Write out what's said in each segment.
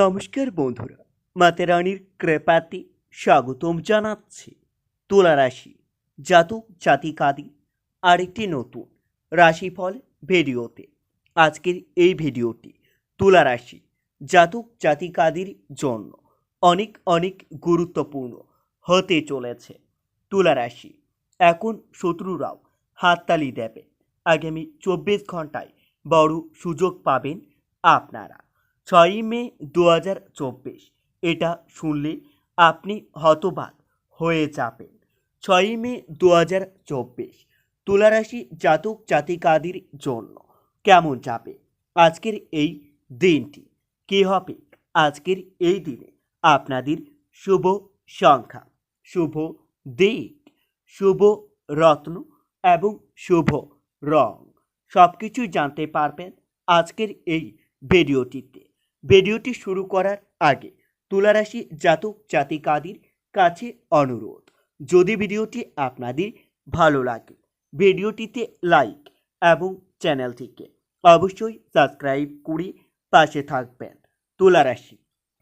নমস্কার বন্ধুরা মাতেরানির কৃপাতে স্বাগতম জানাচ্ছি তুলা রাশি জাতক জাতিকাদি আরেকটি নতুন রাশিফল ভিডিওতে। আজকের এই ভিডিওটি তুলা রাশি জাতক জাতিকাদির জন্য অনেক অনেক গুরুত্বপূর্ণ হতে চলেছে। তুলা রাশি এখন শত্রুরাও হাততালি দেবে। আগামী চব্বিশ ঘন্টায় বড় সুযোগ পাবেন আপনারা। ছয়ই মে দু হাজার চব্বিশ। এটা শুনলে আপনি হতবাক হয়ে যাবেন। ছয়ই মে দু হাজার চব্বিশ, তুলারাশি জাতক জাতিকাদের জন্য কেমন যাবে? আজকের এই দিনটি কী হবে? আজকের এই দিনে আপনাদের শুভ সংখ্যা, শুভ দিক, শুভ রত্ন এবং শুভ রং। সব কিছুই জানতে পারবেন আজকের এই ভিডিওটিতে। ভিডিওটি শুরু করার আগে তুলারাশি জাতক জাতিকাদের কাছে অনুরোধ, যদি ভিডিওটি আপনাদের ভালো লাগে, ভিডিওটিতে লাইক এবং চ্যানেলটিকে অবশ্যই সাবস্ক্রাইব করে পাশে থাকবেন। তুলারাশি,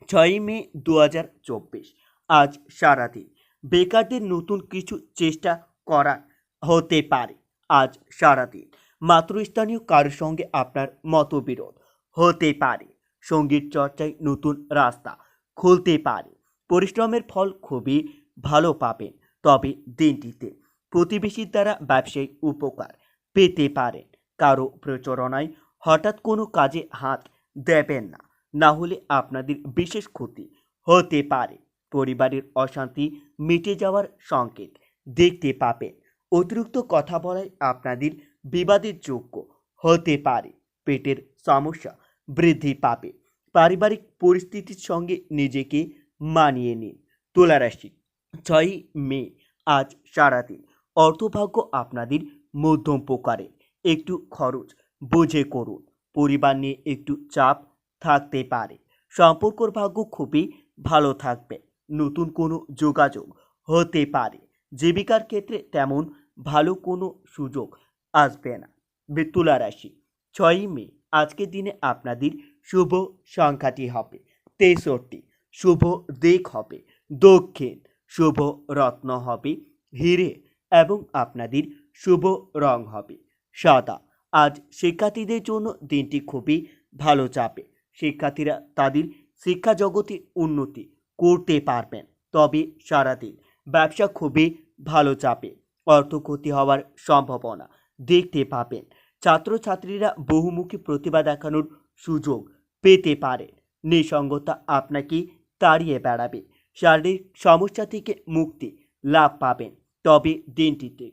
ছয়ই মে দু হাজার চব্বিশ, আজ সারাদিন বেকারদের নতুন কিছু চেষ্টা করা হতে পারে। আজ সারাদিন মাতৃস্থানীয় কারোর সঙ্গে আপনার মতবিরোধ হতে পারে। সংগীত চর্চায় নতুন রাস্তা খুলতে পারে। পরিশ্রমের ফল খুবই ভালো পাবেন, তবে দিনটিতে প্রতিবেশীর দ্বারা ব্যবসায়িক উপকার পেতে পারেন। কারও প্রচারণায় হঠাৎ কোনো কাজে হাত দেবেন না না হলে আপনাদের বিশেষ ক্ষতি হতে পারে। পরিবারের অশান্তি মিটে যাওয়ার সংকেত দেখতে পাবেন। অতিরিক্ত কথা বলায় আপনাদের বিবাদের যোগ্য হতে পারে। পেটের সমস্যা বৃদ্ধি পাবে। পারিবারিক পরিস্থিতির সঙ্গে নিজেকে মানিয়ে নিন। তুলারাশি ছয়ই মে, আজ সারাদিন। অর্থভাগ্য আপনাদের মধ্যম প্রকারে। একটু খরচ, বুঝে করুন। পরিবার নিয়ে একটু চাপ থাকতে পারে। সম্পর্কর ভাগ্য খুবই ভালো থাকবে। নতুন কোনো যোগাযোগ হতে পারে। জীবিকার ক্ষেত্রে তেমন ভালো কোনো সুযোগ আসবে না। তুলা রাশি ছয়ই মে আজকের দিনে আপনাদের শুভ সংখ্যাটি হবে তেষট্টি। শুভ দিক হবে দক্ষিণ। শুভ রত্ন হবে হিরে এবং আপনাদের শুভ রং হবে সাদা। আজ শিক্ষার্থীদের জন্য দিনটি খুবই ভালো যাবে। শিক্ষার্থীরা তাদের শিক্ষা জগতে উন্নতি করতে পারবেন। তবে সারাদিন ব্যবসা খুবই ভালো যাবে। অর্থ ক্ষতি হওয়ার সম্ভাবনা দেখতে পাবেন। ছাত্রছাত্রীরা বহুমুখী প্রতিভা দেখানোর সুযোগ পেতে পারেন নিঃসঙ্গতা আপনাকে তাড়িয়ে বেড়াবে। শারীরিক সমস্যা থেকে মুক্তি লাভ পাবেন। তবে দিনটিতে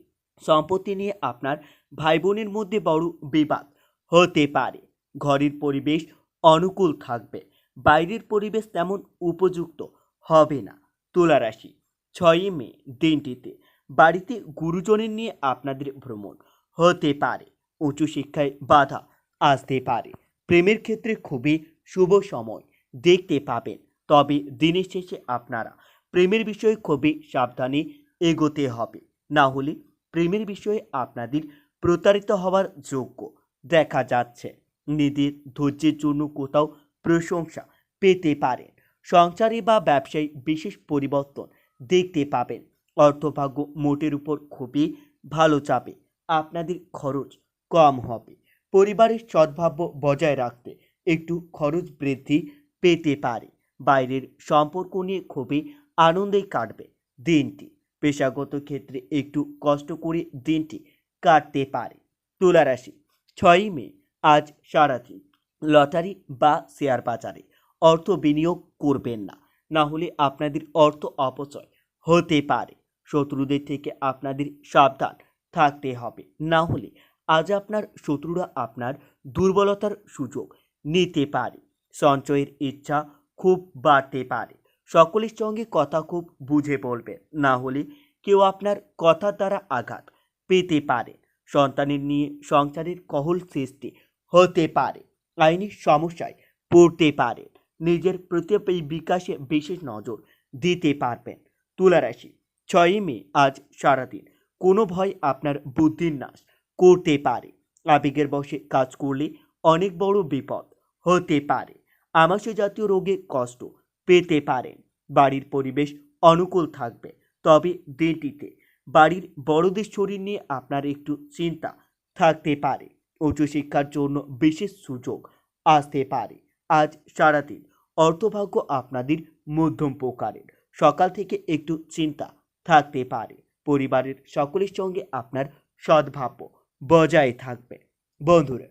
সম্পত্তি নিয়ে আপনার ভাই বোনের মধ্যে বড় বিবাদ হতে পারে। ঘরের পরিবেশ অনুকূল থাকবে। বাইরের পরিবেশ তেমন উপযুক্ত হবে না। তুলা রাশি ছয়ই মে দিনটিতে বাড়িতে গুরুজনের নিয়ে আপনাদের ভ্রমণ হতে পারে। উঁচু শিক্ষায় বাধা আসতে পারে। প্রেমের ক্ষেত্রে খুবই শুভ সময়। দেখতে পাবেন। তবে দিনের শেষে আপনারা প্রেমের বিষয়ে খুবই সাবধানে এগোতে হবে। না হলে প্রেমের বিষয়ে আপনাদের প্রতারিত হওয়ার যোগ্য দেখা যাচ্ছে। নিজের ধৈর্যের জন্য কোথাও প্রশংসা পেতে পারেন। সংসারে বা ব্যবসায় বিশেষ পরিবর্তন দেখতে পাবেন। অর্থভাগ্য মোটের উপর খুবই ভালো চাপে। আপনাদের খরচ কম হবে। পরিবারের সদ্ভাব্য বজায় রাখতে একটু খরচ বৃদ্ধি পেতে পারে। বাইরের সম্পর্ক নিয়ে খুবই আনন্দেই কাটবে দিনটি। পেশাগত ক্ষেত্রে একটু কষ্ট করে দিনটি কাটতে পারে। তুলারাশি, ছয়ই মে, আজ সারাদিন। লটারি বা শেয়ার বাজারে অর্থ বিনিয়োগ করবেন না। না হলে আপনাদের অর্থ অপচয় হতে পারে। শত্রুদের থেকে আপনাদের সাবধান থাকতে হবে। না হলে আজ আপনার শত্রুরা আপনার দুর্বলতার সুযোগ নিতে পারে। সঞ্চয়ের ইচ্ছা খুব বাড়তে পারে। সকলের সঙ্গে কথা খুব বুঝে বলবেন। না হলে কেউ আপনার কথার দ্বারা আঘাত পেতে পারে। সন্তানের নিয়ে সংসারের কহল সৃষ্টি হতে পারে। আইনি সমস্যায় পড়তে পারে। নিজের প্রতি বিকাশে বিশেষ নজর দিতে পারবেন। তুলারাশি, ছয়ই মে, আজ সারাদিন। কোনো ভয় আপনার বুদ্ধির নাশ করতে পারে। আবেগের বশে কাজ করলে অনেক বড় বিপদ হতে পারে। আমাশয় জাতীয় রোগে কষ্ট পেতে পারেন। বাড়ির পরিবেশ অনুকূল থাকবে। তবে দিনটিতে বাড়ির বড়দের শরীর নিয়ে আপনার একটু চিন্তা থাকতে পারে। উচ্চশিক্ষার জন্য বিশেষ সুযোগ আসতে পারে। আজ সারাদিন অর্থভাগ্য আপনাদের মধ্যম প্রকারের। সকাল থেকে একটু চিন্তা থাকতে পারে। পরিবারের সকলের সঙ্গে আপনার সদ্ভাব্য বজায় থাকবে। বন্ধুরা,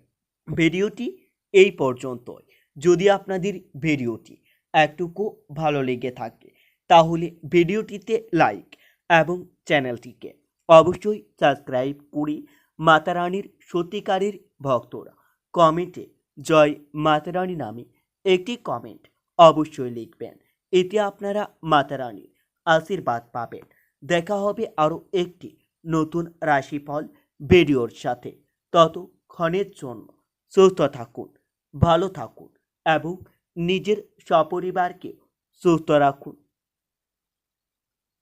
ভিডিওটি এই পর্যন্তই। যদি আপনাদের ভিডিওটি একটুকু ভালো লেগে থাকে, তাহলে ভিডিওটিতে লাইক এবং চ্যানেলটিকে অবশ্যই সাবস্ক্রাইব করে মাতারানির সত্যিকারের ভক্তরা কমেন্টে জয় মাতারানী নামে একটি কমেন্ট অবশ্যই লিখবেন। এতে আপনারা মাতারানির আশীর্বাদ পাবেন। দেখা হবে আরও একটি নতুন রাশিফল ভিডিওর সাথে। ততক্ষণের জন্য সুস্থ থাকুন ভালো থাকুন এবং নিজের সপরিবারকে সুস্থ রাখুন।